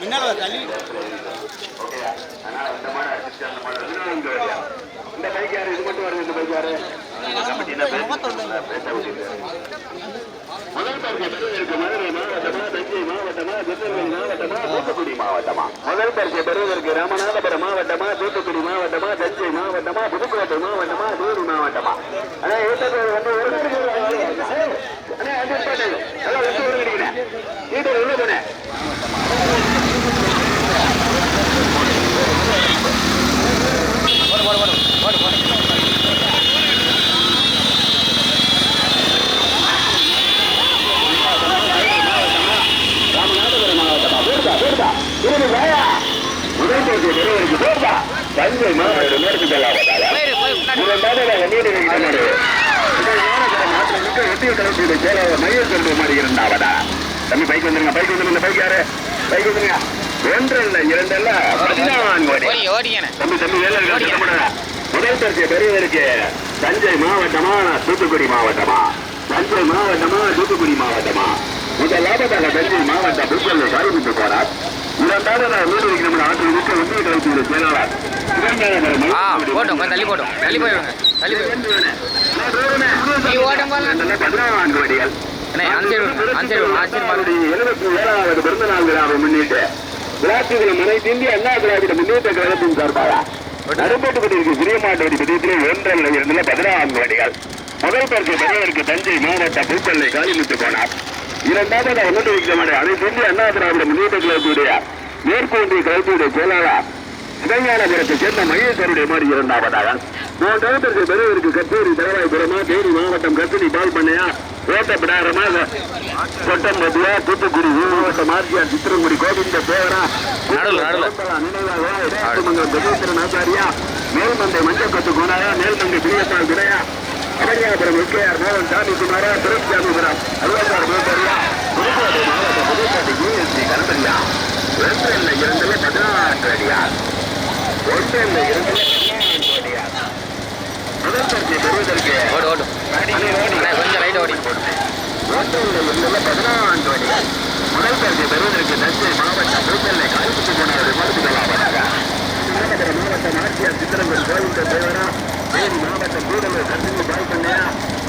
இந்த பைக் யாரு இது மட்டும் வருது இந்த பைக் யாரு முதல் பரிசு பெறுவதற்கு மதுரை மாவட்டமா தஞ்சை மாவட்டமா திருநெல்வேலி மாவட்டமா தூத்துக்குடி மாவட்டமா முதல் பரிசு பெறுவதற்கு ராமநாதபுரம் மாவட்டம் தூத்துக்குடி மாவட்டமா தஞ்சை மாவட்டமா புதுக்கோட்டை மாவட்டமா வேலூர் மாவட்டமா ஆனா ஏற்றது வந்து ஒரு அண்ணா அஞ்சு பாட்டு எல்லாம் வந்து ஒரு கிடைக்கிறேன் வீட்டில் உள்ள போனேன் ராமநாதபுரம் மாவட்டமா போடுதா போடுதா இருபது வாயா முதல் பரிசு பெறுவதற்கு போடுதா தஞ்சை மாவட்டம் மேற்கு செல்லாவதாயா இரண்டாவது நீடு இருக்கிறது வெற்றிய கலப்பீடு சேலாத மையம் செல்வ மாதிரி இரண்டாவதா தம்பி பைக் வந்துருங்க பைக் வந்துருங்க பைக் யாரு? பைக் வந்துருங்க. ஒன்று இல்ல இரண்டு இல்ல பதினான்கு தம்பி முதல் பெரியவருக்கு தஞ்சை மாவட்டமா தூத்துக்குடி மாவட்டமா? தஞ்சை மாவட்டமா தூத்துக்குடி மாவட்டமா? முதல் லாபத்தாக தஞ்சை மாவட்ட புத்தல் சாதித்து ஆற்றில் ஒன்றிய செயலாளர் ஆ போட்டோம் கொஞ்சம் தள்ளி போட்டோம் தள்ளி போயிடுங்க தள்ளி போய் நீ ஓட்டம் வடிகள். பாருங்க. அவருடைய எழுபத்தி ஏழாவது பிறந்த நாள் விழாவை முன்னிட்டு விளாசுகுளம் அனைத்து இந்திய அண்ணா திராவிட முன்னேற்ற கழகத்தின் சார்பாக நடைபெற்றுக்கொண்டிருக்கும் சிறிய மாட்டு வடி பதியத்திலே ஒன்றல்ல இரண்டுல பதினான்கு வடிகள். முதல் பரிசு பெறுவதற்கு தஞ்சை மாவட்ட பூக்கல்லை காலிமுத்து போனார். இரண்டாவது ஒன்று வைக்கப்பட அனைத்து இந்திய அண்ணா திராவிட முன்னேற்ற கழகத்துடைய மேற்கு ஒன்றிய கழகத்துடைய செயலாளர் சிவஞானபுரத்தை சேர்ந்த மகேஸ்வருடைய மாதிரி இரண்டாவதாக மூன்றாவது பெறுவதற்கு கத்தூரி தலவாய்புரமா தேனி மாவட்டம் கத்திரி பால் பண்ணையா ஓட்டப்பிடாரமா கொட்டம்பட்டியா தூத்துக்குடி மாவட்டம் ஆர்ஜிஆர் சித்திரங்குடி கோவிந்த தேவரா. நினைவாக ஆச்சாரியா மேல்மந்தை மஞ்சக்கத்து குணாயா மேல்மந்தை பிரியத்தால் விடையா அமரியாபுரம் விக்கையார் மோகன் சாமி குமாரா திருச்சியாமிபுரம் அல்வாசார் மேற்கரியா புதுக்கோட்டை மாவட்டம் புதுக்கோட்டை யூஎஸ்டி கலந்தரியா ஒன்று இல்லை இரண்டுல பதினாறு அடியார் ஒன்று இல்லை இரண்டுல பதினாறு அடியார் முதல் பரிசை பெறுவதற்கு ஓடு ஓடு கொஞ்சம் ரைட் ஓடி முதல் பரிசை பெறுவதற்கு தஞ்சை மாவட்டம் பூக்கல்லை காய்ச்சி போனவரை மறுத்துக்கலாவதாக மாவட்டம் ஆட்சியர் சித்திரங்கள் கோவிந்த தேவரா மாவட்டம் கூடலூர் கத்திரி பாய்பண்ணையா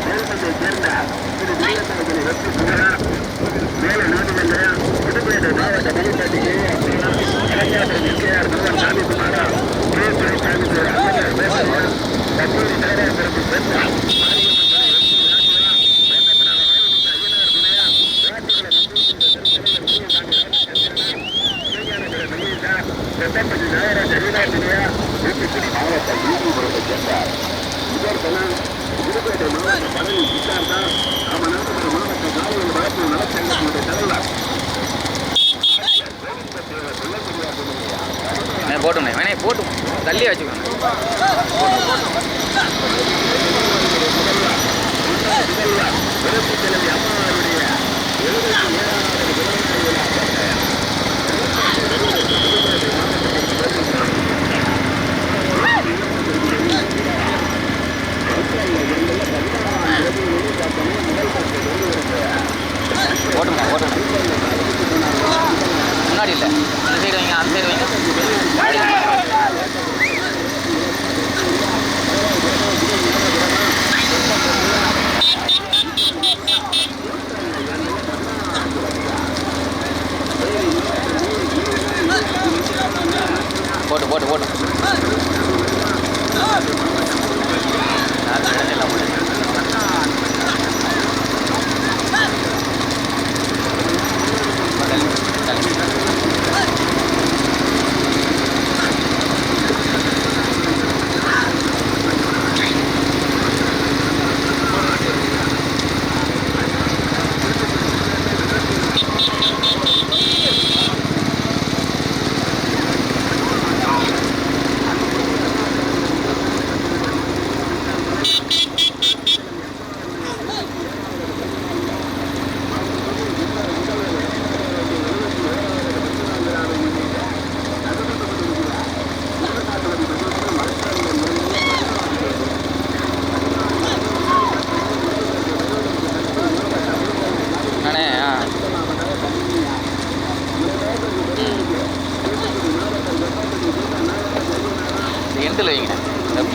மேல்மந்தை சேர்ந்த திரு வீரத்தனகிரி வெற்றி சுந்தரா மேல நாட்டுமல்லையா புதுப்பேட்டை மாவட்ட மணிப்பாட்டி கலைஞாபுரம் எஸ்கேஆர் மோகன் சாமி குமாரா கேசுரை சாமி மேற்படியா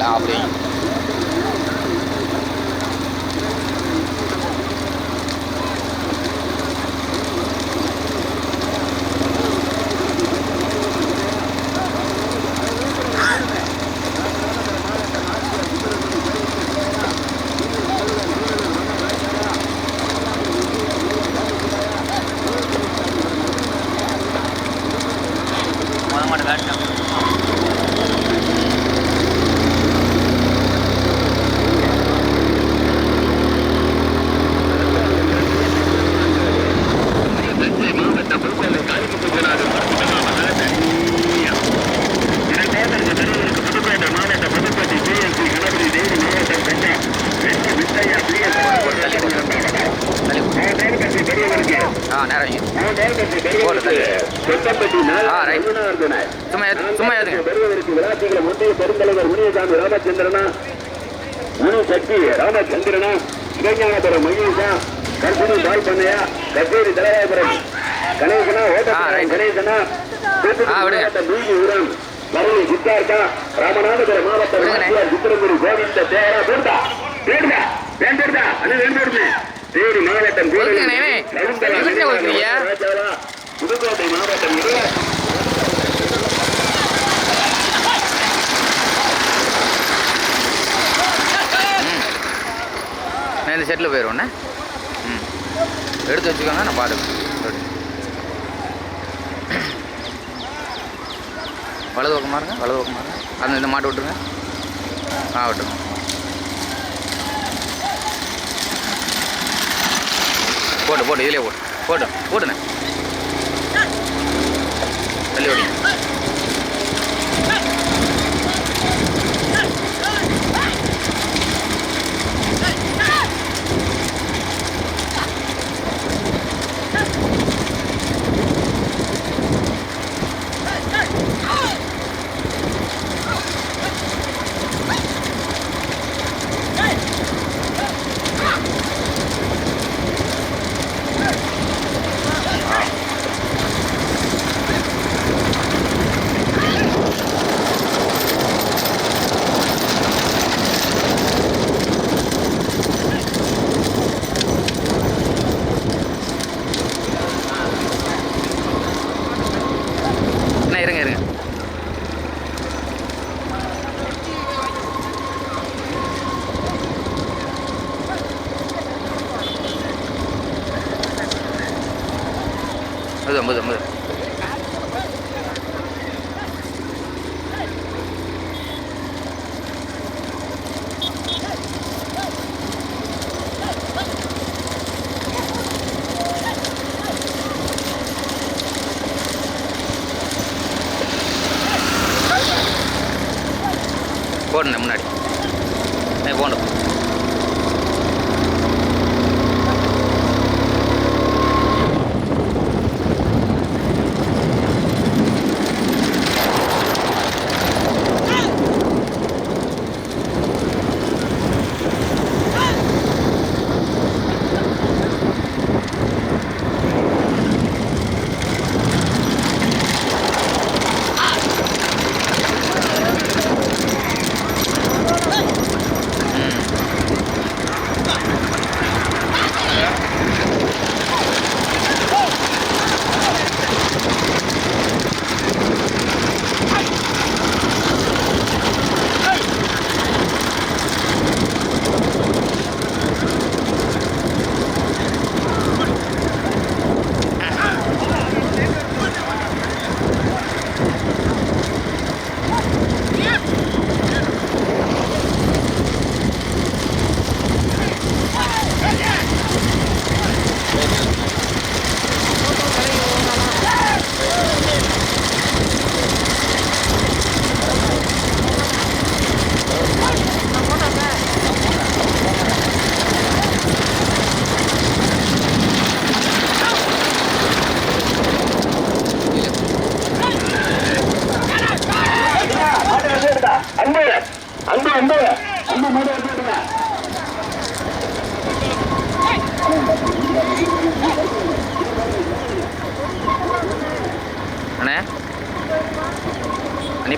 abrem சிவஞானபுரம் மகேஷா கர்ப்பிணி பால் பண்ணையா கச்சேரி தலைராயபுரம் கணேசனா right. கணேசனா. நீதி உரம் பரணி சித்தார்த்தா ராமநாதபுரம் மாவட்டம் சித்திரங்குடி கோவிந்த தேவரா பேருதா பேருதா வேண்டிருதா அண்ணன் வேண்டிருமே தேனி மாவட்டம்? புதுக்கோட்டை மாவட்டம் இது செட்டில் போயிடுவோண்ணே ம். எடுத்து வச்சுக்கோங்க நான் பார்த்துக்கேன் வலது பக்கம் பாருங்க வலது பக்கம் பாருங்க. அந்த இந்த மாட்டு விட்டுருங்க. ஆ விட்டுருங்க. போட்டு போட்டு இதிலே போட்டு. போட்டு போட்டுண்ணே தள்ளி விடுங்க.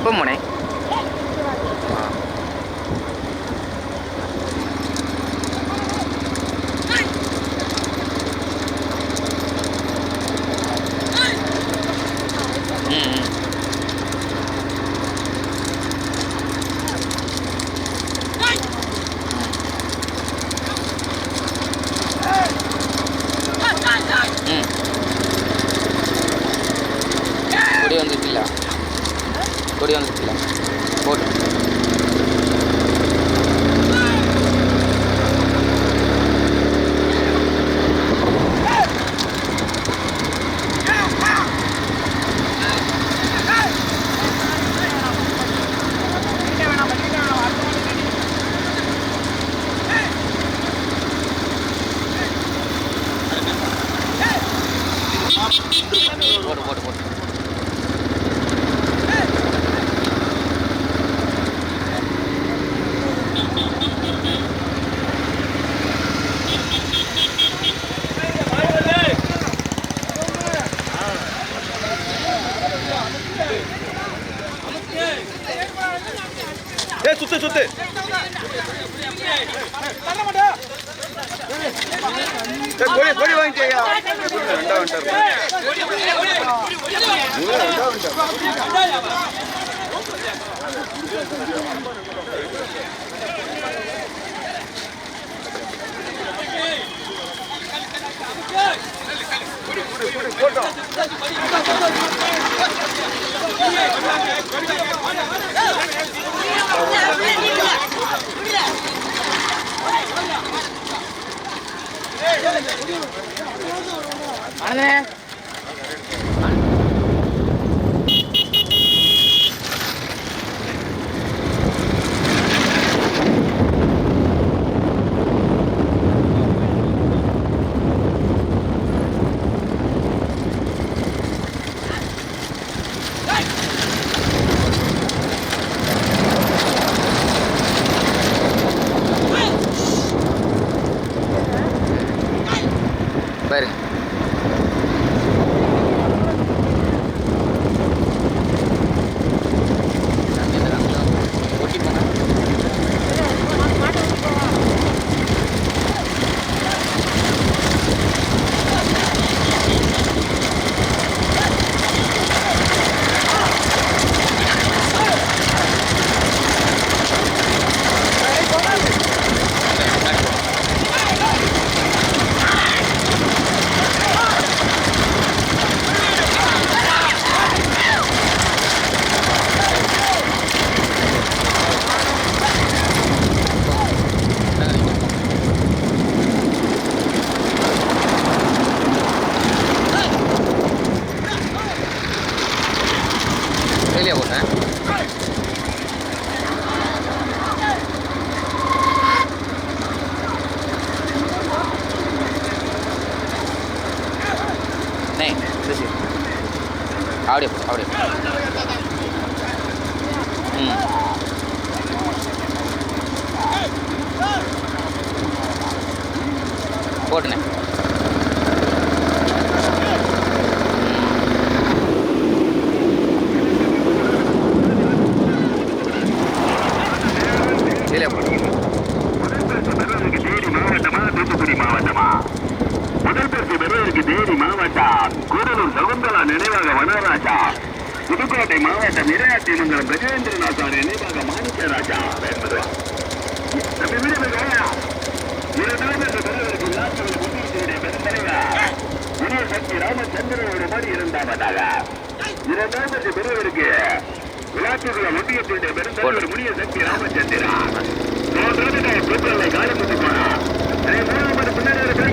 அண்ணே நிப்பம் போனே வந்துருச்சுல கொடி வந்துருச்சுல போட்டு போட்டு போட்டு போட்டு ஏ சுத்து சுத்து ஏய், கொடி கொடி வாங்கிட்டியா? ரெண்டா வந்துட்டாரு ஆனந்தனே அண்ணே. போட்டுனேன் மாதிரி இரண்டாவதாக இரண்டாவது பரிசு பெறுவதற்கு விளாட்டுக்குள்ள ஒன்றியத்தினுடைய பெருந்தலைவர் முனிய சக்தி ராமச்சந்திரா. மூன்றாவது கூட்டலை காலமுத்து போனா. மூணாவது பின்னாடி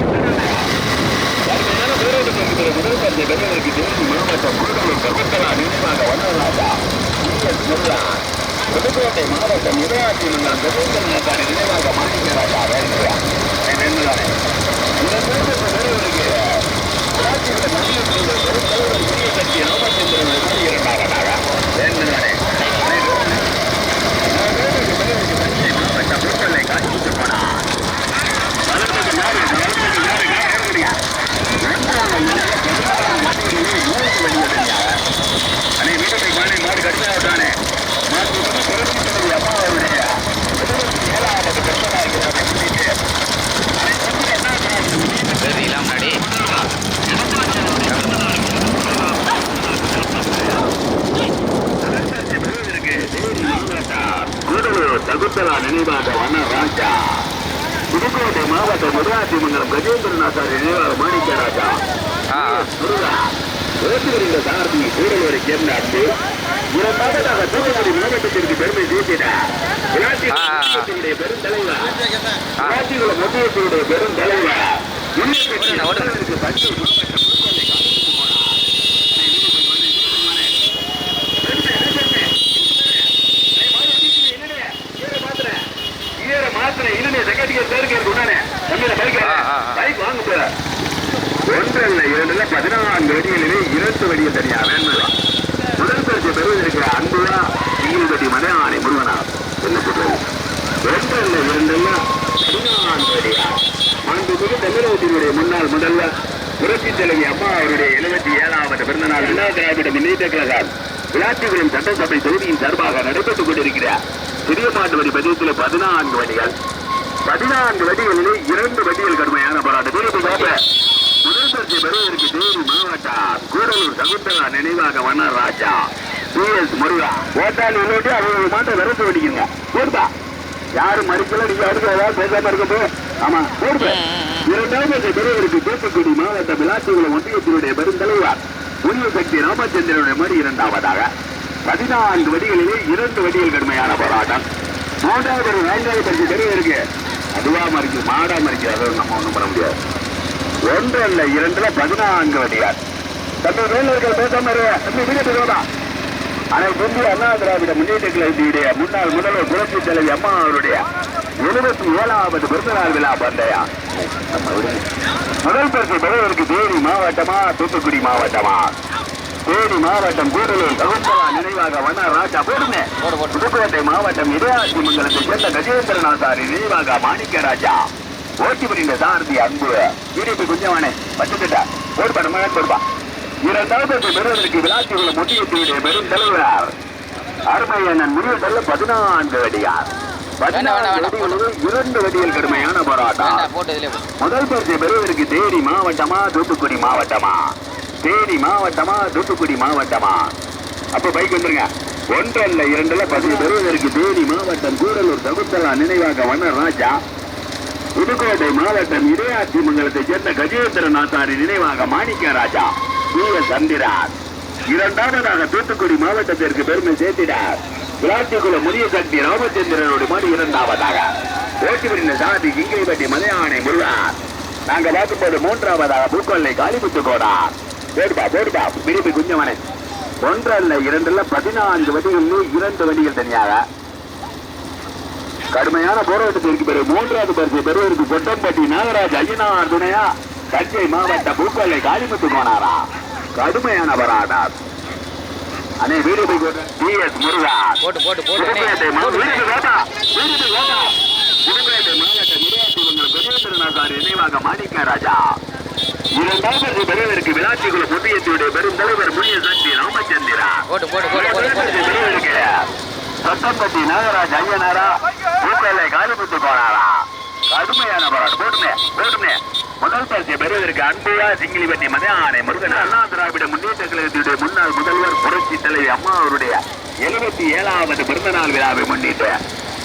முதல் பரிசு பெறுவதற்கு தேனி மாவட்டம் கூடலூர் சகுந்தலா நினைவாக வனராஜா புதுக்கோட்டை மாவட்டம் இரையாட்சி மங்கலம் கஜேந்திரநாத் நினைவாக மாணிக்க ராஜா வேண்டுதா வேண்டுதானே இந்த தேர்தல் பெறுவதற்கு ராமச்சந்திரன் இரண்டாவதாக வேண்டுதானே மாவட்ட பூக்களை காட்சிக்கு போனார் வளர்ந்தது யாரு வளர்ந்தது யாரு யாருடைய அனை வீட்டுக்கு மாலை மாடு கடுமையாவதானே மாட்டு பிறகு அம்மாவுடைய ஏழாவது கஷ்டமாக தெரியுதா முன்னாடி கூடலூர் சகுந்தலா நினைவாக வன ராஜா புதுக்கோட்டை மாவட்டம் முதலாட்சி மங்கலம் கஜேந்திரநாத்தார் நினைவாக மாணிக்க ராஜா ஆ முருகா ஓட்டி வருகிற சாரதி கூடலூரை சேர்ந்த அன்பு இரண்டாவதாக தூத்துக்குடி மாவட்டத்திற்கு பெருமை சேர்த்திட விளாசி ஆ, ஆ, ஆ. பெருந்தலைவர் விளாசிகுளம் ஒன்றியத்தினுடைய பெருந்தலைவர் ஓடுங்க, ஓடுங்க. தஞ்சை மாவட்டம் ஈர மாத்திரை இனிமே செகண்ட் இயர் தேர்ட் இயர் கொண்டானே தம்பியில பைக் ஆ, ஆ, ஆ. பைக் வாங்க போற ஒன்றல்ல இரண்டுல பதினான்கு வடிகளிலே இரண்டு வடிகள் தனியா வேண்மையா முதல் பரிசு பெறுவதற்கிற அன்புவா இங்கிலி மலையானை முருகனா என்ன சொல்றது ஒன்றல்ல இரண்டுல பதினான்கு வடியா மாண்புமிகு தமிழகத்தினுடைய முன்னாள் முதல்ல புரட்சி அம்மா அவருடைய எழுபத்தி ஏழாவது பிறந்த நாள் அண்ணா திராவிட முன்னேற்ற கழகம். விளாத்திகுளம் சட்டசபை தொகுதியின் சார்பாக நடைபெற்றுக் கொண்டிருக்கிற சிறிய மாட்டு வரி பதிவத்தில் பதினான்கு வடிகள் பதினான்கு வடிகளிலே இரண்டு வடிகள் கடுமையான போராட்டம். திருப்பி முதல் பரிசு பெறுவதற்கு தேனி மாவட்டம் கூடலூர் சகுந்தலா நினைவாக மன்னர் ராஜா பி எஸ் முருகா. ஓட்டாளி உள்ளோட்டு அவங்க மாட்டை விரட்டு வெடிக்கிறீங்க கூடுதா யாரும் மறுக்கல நீங்க அடுத்த ஏதாவது பேசாம இருக்கப்போ. ஆமா கூடுதா இரண்டாவது பரிசு தூத்துக்குடி மாவட்ட விளாத்திகுளம் ஒன்றியத்தினுடைய பெருந்தலைவர் புதிய சக்தி ராமச்சந்திரனுடைய மறு இரண்டாவதாக. பதினான்கு வடிகளிலே இரண்டு வடிகள் கடுமையான போராட்டம். மூன்றாவது ஒரு நான்காவது பரிசு பெறுவதற்கு அதுவா மறிக்கு மாடா மறிக்கு அதை நம்ம ஒன்றும் பண்ண முடியாது. ஒன்று அல்ல இரண்டுல பதினான்கு வடிகார் தம்பி மேல இருக்கிற பேசாம இரு. ஆனால் வீடு இந்திய அண்ணா திராவிட முன்னேற்ற கழகத்தினுடைய முன்னாள் முதல்வர் புரட்சி தலைவி அம்மா அவருடைய எழுபத்தி ஏழாவது பிறந்தநாள் விழா பந்தயம். முதல் பரிசு பெறுவதற்கு தேனி மாவட்டமா தூத்துக்குடி மாவட்டமா? தேனி மாவட்டம் கூடலூர் சகுந்தலா நினைவாக வண்ண ராஜா போடுங்க போடு, போடு. புதுக்கோட்டை மாவட்டம் இதயாசி மங்கலத்தை சேர்ந்த கஜேந்திரநாதாரி நினைவாக மாணிக்க ராஜா. ஓட்டி புரிந்த சாரதி அன்பு. இடிப்பு குஞ்சவானே வச்சுக்கிட்ட போடுப்பா நம்ம போடுப்பா இரண்டாவது பெறுவதற்கு விளாசிகுளம் முட்டியத்தினுடைய பெரும் தலைவர். முடிவு செல்ல பதினான்கு வடிகளில் இரண்டு வடிகள் கடுமையான போராட்டம். முதல் பரிசு பெறுவதற்கு தேனி மாவட்டமா தூத்துக்குடி மாவட்டமா? தேனி மாவட்டமா தூத்துக்குடி மாவட்டமா? அப்ப பைக் வந்துருங்க. ஒன்றல்ல இரண்டுல பதிவு பெறுவதற்கு தேனி மாவட்டம் கூடலூர் சகுந்தலா நினைவாக வண்ணர் ராஜா. புதுக்கோட்டை மாவட்டம் இடையாட்சி மங்கலத்தை சேர்ந்த கஜேந்திரன் ஆசாரி நினைவாக மாணிக்க ராஜா. சந்திரார் இரண்டாவதாக தூத்துக்குடி மாவட்டத்திற்கு பெருமை சேர்த்தினார் விளாத்திக்குளம் முதிய சக்தி ராமச்சந்திரனுடைய மணி இரண்டாவதாக. ஓட்டி வருகின்ற சாதி கிங்கைப்பட்டி மலையானை முருகார் நாங்கள் பார்க்கும்போது மூன்றாவதாக பூக்கொள்ளை காலிபுத்து கோடா. போடுபா போடுபா விரும்பி குஞ்சவனே. ஒன்றல்ல இரண்டுல பதினான்கு வடிகளில் இரண்டு வடிகள் தனியாக. கடுமையான போராட்டத்திற்கு பிறகு மூன்றாவது பரிசு பெறுவதற்கு கொட்டம்பட்டி நாகராஜ் ஐயனார் துணையா தஞ்சை மாவட்ட பூக்கொள்ளை காலிபுத்து கோனாரா கடுமையான அண்ணே வீடு போய் டி எஸ் முருகா. போட்டு போட்டு போட்டு அண்ணே, புதுக்கோட்டை மா- போட்டு. வீடு வேண்டா, வீடு வேண்டா. புதுக்கோட்டை மாவட்ட நிர்வாகிகள் கஜேந்திரநாதார் நினைவாக மாணிக்க ராஜா. இரண்டாவது பெறுவதற்கு விளாச்சிக்குளம் ஒன்றியத்தினுடைய பெரும் தலைவர் முனிய சக்தி ராமச்சந்திரா. போட்டு போட்டு போட்டு போட்டு போட்டு. சத்தம்பட்டி நாகராஜ் ஐயனாரா பூக்கலை காலிமுத்து போனாரா? கடுமையான போராட்டம். போட்டுமே போட்டுமே. முதல் பரிசை பெறுவதற்கு அன்பையா சிங்கிலிப்பட்டி மதியானை முருகன். அண்ணா திராவிட முன்னேற்ற கழகத்தினுடைய முன்னாள் முதல்வர் புரட்சி தலைவி அம்மா அவருடைய எழுபத்தி ஏழாவது பிறந்த நாள் விழாவை முன்னிட்டு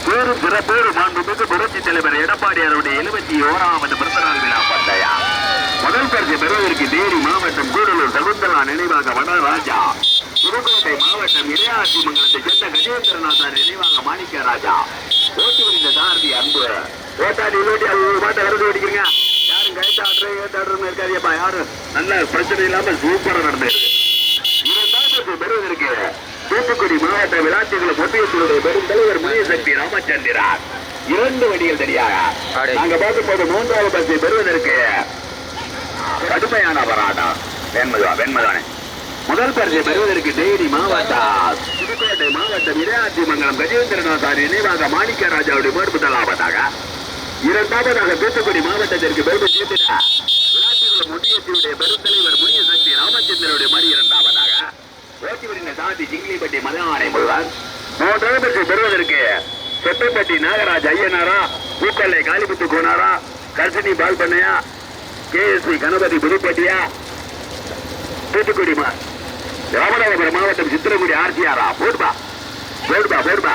பேரும் சிறப்பேறு மாண்புமிகு புரட்சி தலைவர் எடப்பாடியாருடைய எழுபத்தி ஓராவது பிறந்த நாள் விழா பட்டயா முதல் பரிசை பெறுவதற்கு தேனி மாவட்டம் கூடலூர் சகுந்தலா நினைவாக வடராஜா புதுக்கோட்டை மாவட்டம் இளையாட்சி மங்கலத்தை சேர்ந்த கஜேந்திரநாதன் நினைவாக மாணிக்க ராஜா. ஓட்டி வருகின்ற சாரதி அன்பு. ஓட்டாடி ஓட்டி அவங்க மாட்டை வருது ஓடிக்கிறீங்க இருக்காதியப்பா யாரும் நல்ல பிரச்சனை இல்லாம சூப்பரா நடந்திருக்கு பெறுவதற்கு தூத்துக்குடி மாவட்ட விளாட்டுகளை ஒன்றியத்தினுடைய பெரும் தலைவர் முனிய சக்தி ராமச்சந்திரா இரண்டு வழிகள் தெரியாக நாங்க பார்க்கும் போது மூன்றாவது பஸ்ஸை பெறுவதற்கு கடுமையான போராட்டம் வெண்மதுவா வெண்மதானே. முதல் பரிசை பெறுவதற்கு டெய்லி மாவட்டம் புதுக்கோட்டை மாவட்டம் இடையாட்சி மங்கலம் கஜேந்திரநாதாரி நினைவாக மாணிக்க ராஜாவுடைய மேற்பு தலாவதாக இரண்டாவதாக தூத்துக்குடி மாவட்டத்திற்கு பெருமை சேர்த்தினார் விளாட்டுக்குளம் ஒன்றியத்தினுடைய பெருந்தலைவர் முனிய சக்தி ராமச்சந்திரனுடைய மணி இரண்டாவதாக ஓட்டிவரின் சாதி ஜிங்கிலிப்பட்டி மலையானை முருகன். மூன்றாவது பரிசை பெறுவதற்கு செட்டப்பட்டி நாகராஜ் ஐயனாரா பூக்கல்லை காலிபுத்து கோனாரா கர்சினி கே எஸ் கேஎஸ்பி கணபதி புதுப்பட்டியா தூத்துக்குடி மா ராமநாதபுரம் மாவட்டம் சித்திரங்குடி ஆர்சிஆரா போடுபா போடுபா போடுபா.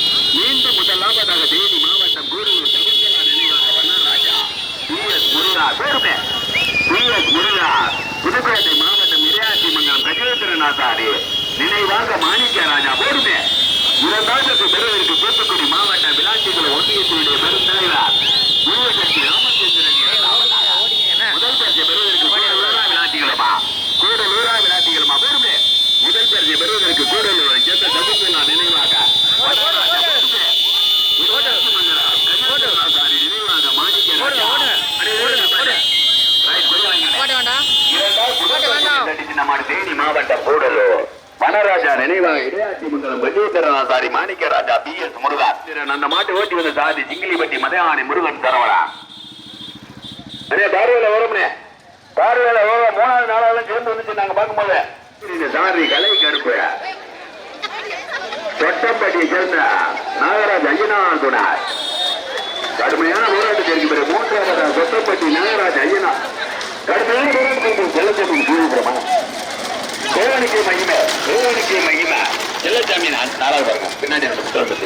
மீண்டும் முதலாவதாக தேனி மாவட்டம் கூடலூர் சகுந்தலா நினைவாக வண்ணராஜா பி எஸ் முருகா பேருமே. பி எஸ் முருகா புதுக்கோட்டை மாவட்டம் இரையாட்சி மங்கலம் கஜேந்திரநாதாரி நினைவாக மாணிக்க ராஜா போடுமே இரண்டாவது பெறுவதற்கு தூத்துக்குடி மாவட்ட விளாட்சிகள் ஒன்றியத்தினுடைய பெருந்தலைவர். குருவசக்தி ராமச்சந்திரன் இரண்டாவதாக. என்ன முதல் பரிசை பெறுவதற்கு கூடலூரா விளாட்டிகளுமா கூடலூரா விளாட்டிகளுமா போருமே முதல் பரிசை பெறுவதற்கு கூடலூரை சேர்ந்த சகுந்தலா நினைவாக வடராஜா போருமே. இருபத்தி மங்கலம் கஜேந்திரநாதாரி நினைவாக மாணிக்க ராஜா. ஓடு, அடே, ஓடு, ஓடு. ரைட், போய் வாங்கிக்கங்க. ஓட்ட வேண்டாம் இரண்டாம் ஓட்ட வேண்டாம். அடிச்சு நம்ம தேனி மாவட்டம் தனராஜா நினைவாக இடையாட்சி மங்கலம் மாணிக்க ராஜா பி. எஸ். முருகன். அந்த மாட்டு ஓட்டி வந்த சாதி சிங்கிலிப்பட்டி மதையாணி முருகன் தரவடா அண்ணே பார்வையில வரும்னே பார்வையில வரும் மூணாவது நாளாவது சேர்ந்து வந்துச்சு நாங்க பார்க்கும்போது. இந்த சாரி கலை கருப்பு தொட்டம்பட்டியை சேர்ந்த நாகராஜ் ஐயனார் துணார் கடுமையான போராட்டத்திற்கு பிறகு மூன்றாவது தொட்டப்பட்டி நாகராஜ் ஐயனா கடுமையான போராட்டத்திற்கு செல்லத்தமிழ் சூரியபிரமா தேவனுக்கு மகிமை தேவனுக்கு மகிமை. எல்லா சாமி நான் நாலாவது பாருங்க பின்னாடி